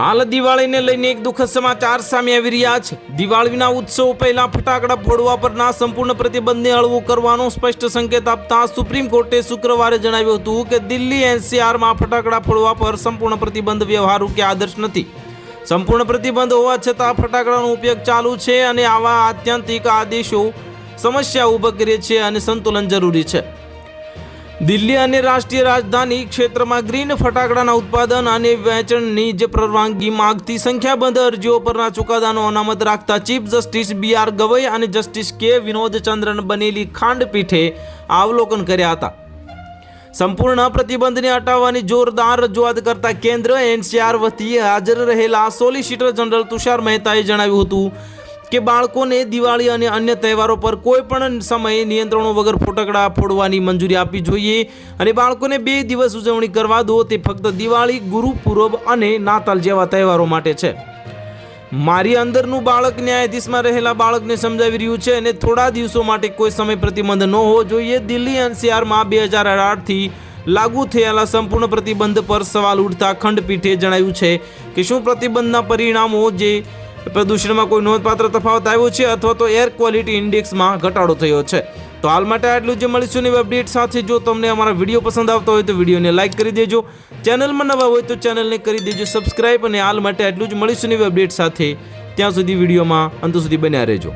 હાલ દિવાળીને લઈને એક દુઃખદ સમાચાર સામે આવી રહ્યા છે. દિવાળીના ઉત્સવ પહેલા ફટાકડા ફોડવા પરના સંપૂર્ણ પ્રતિબંધને હળવું કરવાનો સ્પષ્ટ સંકેત આપતા સુપ્રીમ કોર્ટે શુક્રવારે જણાવ્યું હતું કે દિલ્હી એનસીઆરમાં ફટાકડા ફોડવા પર સંપૂર્ણ પ્રતિબંધ વ્યવહારુ કે આદર્શ નથી. સંપૂર્ણ પ્રતિબંધ હોવા છતાં ફટાકડાનો ઉપયોગ ચાલુ છે અને આવા આત્યંતિક આદેશો સમસ્યા ઊભી કરે છે અને સંતુલન જરૂરી છે. દિલ્હી અને રાષ્ટ્રીય રાજધાની ક્ષેત્રમાં ગ્રીન ફટાકડાના ઉત્પાદન અને વેચાણની જે પરવાનગી માંગતી સંખ્યાબંધ અરજીઓ પરના ચુકાદાનો અનામત રાખતા chief justice B R Gavai અને જસ્ટિસ કે વિનોદચંદ્રન બનેલી ખાંડપીઠે અવલોકન કર્યા હતા. સંપૂર્ણ પ્રતિબંધને હટાવવાની જોરદાર રજૂઆત કરતા કેન્દ્ર એનસીઆર વતી હાજર રહેલા સોલિસિટર જનરલ તુષાર મહેતાએ જણાવ્યું હતું કે બાળકોને દિવાળી અને અન્ય તહેવારો પર કોઈ પણ સમયે નિયંત્રણો વગર ફોટકડા ફોડવાની મંજૂરી આપવી જોઈએ અને બાળકોને બે દિવસ ઉજવણી કરવા દો તે ફક્ત દિવાળી ગુરુપુરબ અને નાતાલ જેવા તહેવારો માટે છે. મારી અંદરનું બાળક ન્યાયાધીશમાં રહેલા બાળકને સમજાવી રહ્યું છે અને થોડા દિવસો માટે કોઈ સમય પ્રતિબંધ ન હોવો જોઈએ. દિલ્હી એનસીઆરમાં બે હજાર અઢારથી લાગુ થયેલા સંપૂર્ણ પ્રતિબંધ પર સવાલ ઉઠતા ખંડપીઠે જણાવ્યું છે કે શું પ્રતિબંધના પરિણામો જે પ્રદૂષણમાં કોઈ નોંધપાત્ર તફાવત આવ્યો છે અથવા તો એર ક્વોલિટી ઇન્ડેક્સમાં ઘટાડો થયો છે. તો હાલ માટે આટલું જે મળીશું નવી અપડેટ સાથે. જો તમને અમારા વીડિયો પસંદ આવતો હોય તો વિડીયોને લાઇક કરી દેજો. ચેનલમાં નવા હોય તો ચેનલને કરી દેજો સબસ્ક્રાઇબ અને હાલ માટે આટલું જ મળીશું નવી અપડેટ સાથે. ત્યાં સુધી વિડીયોમાં અંત સુધી બન્યા રહેજો.